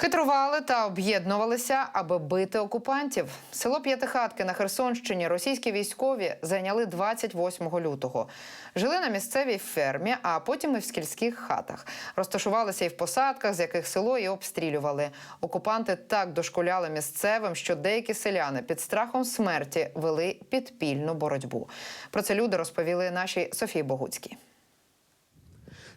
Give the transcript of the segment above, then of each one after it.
Хитрували та об'єднувалися, аби бити окупантів. Село П'ятихатки на Херсонщині російські військові зайняли 28 лютого. Жили на місцевій фермі, а потім і в сільських хатах. Розташувалися і в посадках, з яких село і обстрілювали. Окупанти так дошкуляли місцевим, що деякі селяни під страхом смерті вели підпільну боротьбу. Про це люди розповіли нашій Софії Богуцькій.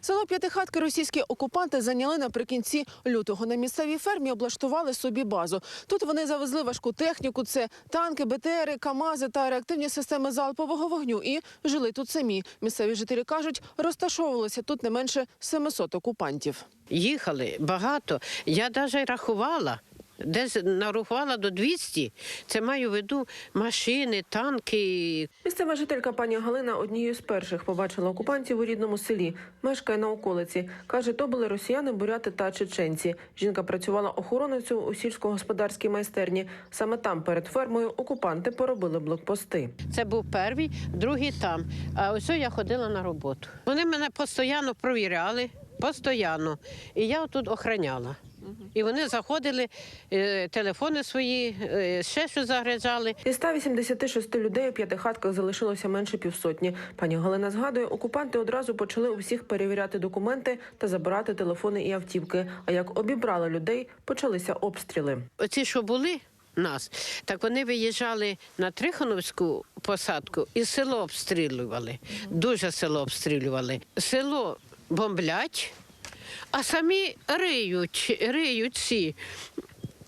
Село П'ятихатки російські окупанти зайняли наприкінці лютого. На місцевій фермі облаштували собі базу. Тут вони завезли важку техніку: це танки, БТРи, КАМАЗи та реактивні системи залпового вогню. І жили тут самі. Місцеві жителі кажуть, розташовувалися тут не менше 700 окупантів. Їхали багато. Я навіть рахувала. Десь нарахувала до 200. Це маю в виду машини, танки. Місцева жителька пані Галина однією з перших побачила окупантів у рідному селі. Мешкає на околиці. Каже, то були росіяни, буряти та чеченці. Жінка працювала охоронницею у сільськогосподарській майстерні. Саме там перед фермою окупанти поробили блокпости. Це був перший, другий там. А ось я ходила на роботу. Вони мене постійно провіряли, постійно. І я тут охороняла. І вони заходили, е, телефони свої, е, ще щось загрижали. Із 186 людей у п'ятихатках залишилося менше півсотні. Пані Галина згадує, окупанти одразу почали у всіх перевіряти документи та забирати телефони і автівки. А як обібрали людей, почалися обстріли. Оці, що були нас, так вони виїжджали на Трихоновську посадку і село обстрілювали. Дуже село обстрілювали. Село бомблять, а самі риють, риють ці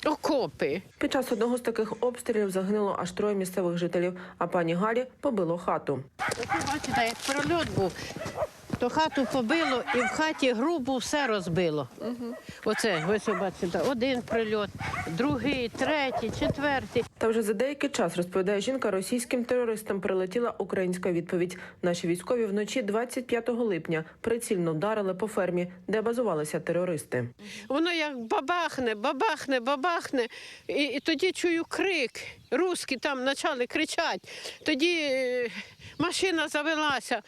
окопи. Під час одного з таких обстрілів загинуло аж троє місцевих жителів. А пані Галі побило хату. Ви бачите, як прольот був, то хату побило і в хаті грубо все розбило. Оце, ось бачите, один прильот, другий, третій, четвертий. Та вже за деякий час розповідає жінка, російським терористам прилетіла українська відповідь. Наші військові вночі 25 липня прицільно вдарили по фермі, де базувалися терористи. Воно як бабахне, бабахне, бабахне. І, і тоді чую крик. Руски там почали кричати. Тоді е, машина завелася,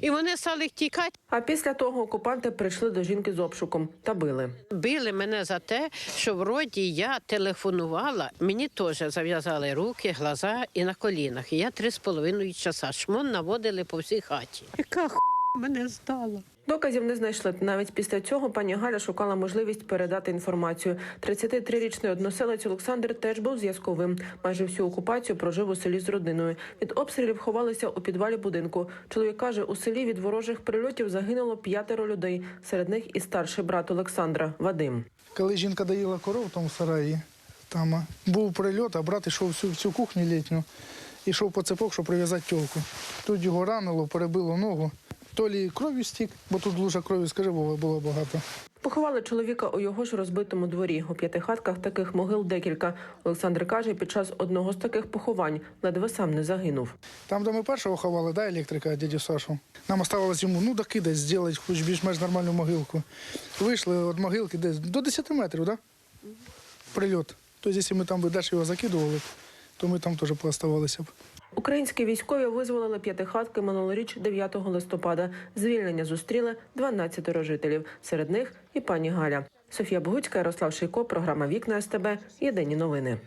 і вони стали тікати. А після того окупанти прийшли до жінки з обшуком та били. Били мене за те, що вроді я телефонувала. Мені теж зав'язали руки, глаза і на колінах. І я три з половиною часа шмон наводили по всій хаті. Яка хуйня мене здала? Доказів не знайшли. Навіть після цього пані Галя шукала можливість передати інформацію. 33-річний односелець Олександр теж був зв'язковим. Майже всю окупацію прожив у селі з родиною. Від обстрілів ховалися у підвалі будинку. Чоловік каже, у селі від ворожих прильотів загинуло п'ятеро людей. Серед них і старший брат Олександра Вадим. Коли жінка доїла коров там в сараї, там був прильот, а брат йшов в цю, в цю кухню літню, йшов по цепок, щоб прив'язати тілку. Тут його ранило, перебило ногу. То лі кров'ю стік, бо тут лужа крові, скажи, було, було багато. Поховали чоловіка у його ж розбитому дворі. У п'ятихатках таких могил декілька. Олександр каже, під час одного з таких поховань ледве сам не загинув. Там, де ми першого ховали, да, електрика, дядю Сашу. Нам оставалось йому, ну, доки десь зробити, хоч більш-менш нормальну могилку. Вийшли від могилки десь до 10 метрів, да? Прильот. Тобто, якщо ми там би далі його закидували, то ми там теж пооставалися б. Українські військові визволили п'ятихатки минулоріч 9 листопада. Звільнення зустріли 12 жителів. Серед них і пані Галя. Софія Богуцька, Ярослав Шийко, програма Вікна СТБ. Єдині новини.